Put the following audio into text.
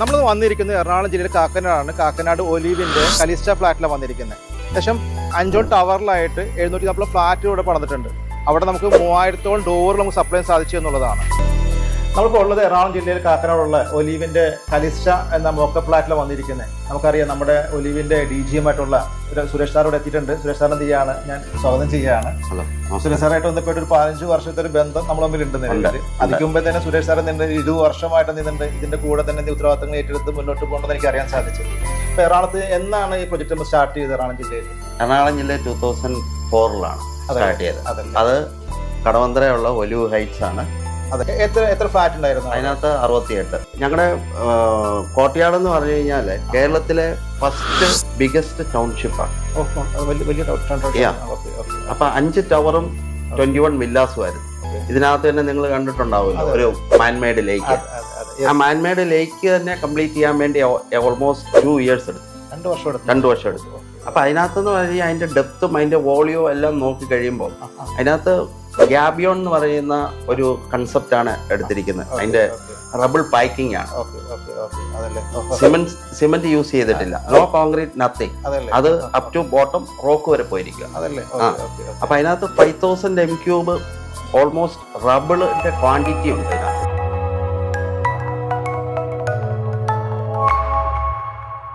നമ്മൾ വന്നിരിക്കുന്നത് എറണാകുളം ജില്ലയിലെ കാക്കനാടാണ്. കാക്കനാട് ഒലീവിന്റെ കലിസ്റ്റ ഫ്ലാറ്റിലാണ് വന്നിരിക്കുന്നത് ഏകദേശം അഞ്ചോൺ ടവറിലായിട്ട് എഴുന്നൂറ്റി നാൽപ്പത് ഫ്ലാറ്റിലൂടെ പണിതിട്ടുണ്ട്. അവിടെ നമുക്ക് മൂവായിരത്തോളം ഡോർ നമുക്ക് സപ്ലൈ സാധിച്ചു എന്നുള്ളതാണ്. നമ്മളിപ്പോൾ ഉള്ളത് എറണാകുളം ജില്ലയിൽ കാക്കനാടുള്ള ഒലീവിന്റെ കലിസ്റ്റ എന്ന മോക്ക പ്ലാറ്റിൽ വന്നിരിക്കുന്നത് നമുക്കറിയാം നമ്മുടെ ഒലീവിന്റെ ഡി ജിയുമായിട്ടുള്ള ഒരു സുരേഷ് ഇവിടെ എത്തിയിട്ടുണ്ട്. സുരേഷ് സാറിനെ ചെയ്യാണ് ഞാൻ സ്വാഗതം ചെയ്യുകയാണ്. സുരേഷ് സാറായിട്ട് ബന്ധപ്പെട്ട് ഒരു പതിനഞ്ച് വർഷത്തെ ഒരു ബന്ധം നമ്മൾ തമ്മിൽ ഉണ്ട്. നിലവിൽ അതിക്ക് മുമ്പേ തന്നെ സുരേഷ് സാറ് നിന്ന് ഇരുപത് വർഷമായിട്ട് നിന്നുണ്ട് ഇതിന്റെ കൂടെ തന്നെ നീ ഉത്തരവാദിത്തങ്ങൾ ഏറ്റെടുത്ത് മുന്നോട്ട് പോകണമെന്ന് എനിക്ക് അറിയാൻ സാധിച്ചു. അപ്പോൾ എറണാകുളത്ത് എന്നാണ് ഈ പ്രൊജക്ട് നമ്മൾ സ്റ്റാർട്ട് ചെയ്തത് എറണാകുളം ജില്ലയിൽ? എറണാകുളം ജില്ല ടൂ തൗസൻഡ് ഫോറിലാണ് സ്റ്റാർട്ട് ചെയ്തത്. അത് കടവന്തരയുള്ള ഒലിവ് ഹൈറ്റ്സ് ആണ്. അതെ. എത്ര എത്ര ഫ്ലാറ്റ് ഉണ്ടായിരുന്നു? അതിനകത്ത് അറുപത്തിയെട്ട്. ഞങ്ങളുടെ കോട്ടയാട് എന്ന് പറഞ്ഞു കഴിഞ്ഞാൽ കേരളത്തിലെ ഫസ്റ്റ് ബിഗസ്റ്റ് ടൗൺഷിപ്പാണ്. അപ്പൊ അഞ്ച് ടവറും ട്വന്റി വൺ വില്ലാസും ആയിരുന്നു. ഇതിനകത്ത് തന്നെ നിങ്ങൾ കണ്ടിട്ടുണ്ടാവുമല്ലോ ഒരു മാൻമേഡ് ലേക്ക്. ആ മാൻമേഡ് ലേക്ക് തന്നെ കംപ്ലീറ്റ് ചെയ്യാൻ വേണ്ടി ഓൾമോസ്റ്റ് ടു ഇയേഴ്സ് എടുത്തു. രണ്ട് വർഷം എടുത്തു. രണ്ട് വർഷം എടുത്തു. അപ്പൊ അതിനകത്ത് പറഞ്ഞാൽ അതിന്റെ ഡെപ്തും അതിന്റെ വോളിയോ എല്ലാം നോക്കി കഴിയുമ്പോൾ. അതിനകത്ത് ഗ്യാബിയോൺ എന്ന് പറയുന്ന ഒരു കൺസെപ്റ്റ് ആണ് എടുത്തിരിക്കുന്നത്. അതിന്റെ റബിൾ പാക്കിംഗ് ആണ്. സിമെന്റ് സിമെന്റ് യൂസ് ചെയ്തിട്ടില്ല. നോ കോൺക്രീറ്റ് നത്തിങ് അത് അപ് ടു ബോട്ടം റോക്ക് വരെ പോയിരിക്കുക. അപ്പൊ അതിനകത്ത് five thousand M cube almost റബിളിന്റെ quantity ഉണ്ട്.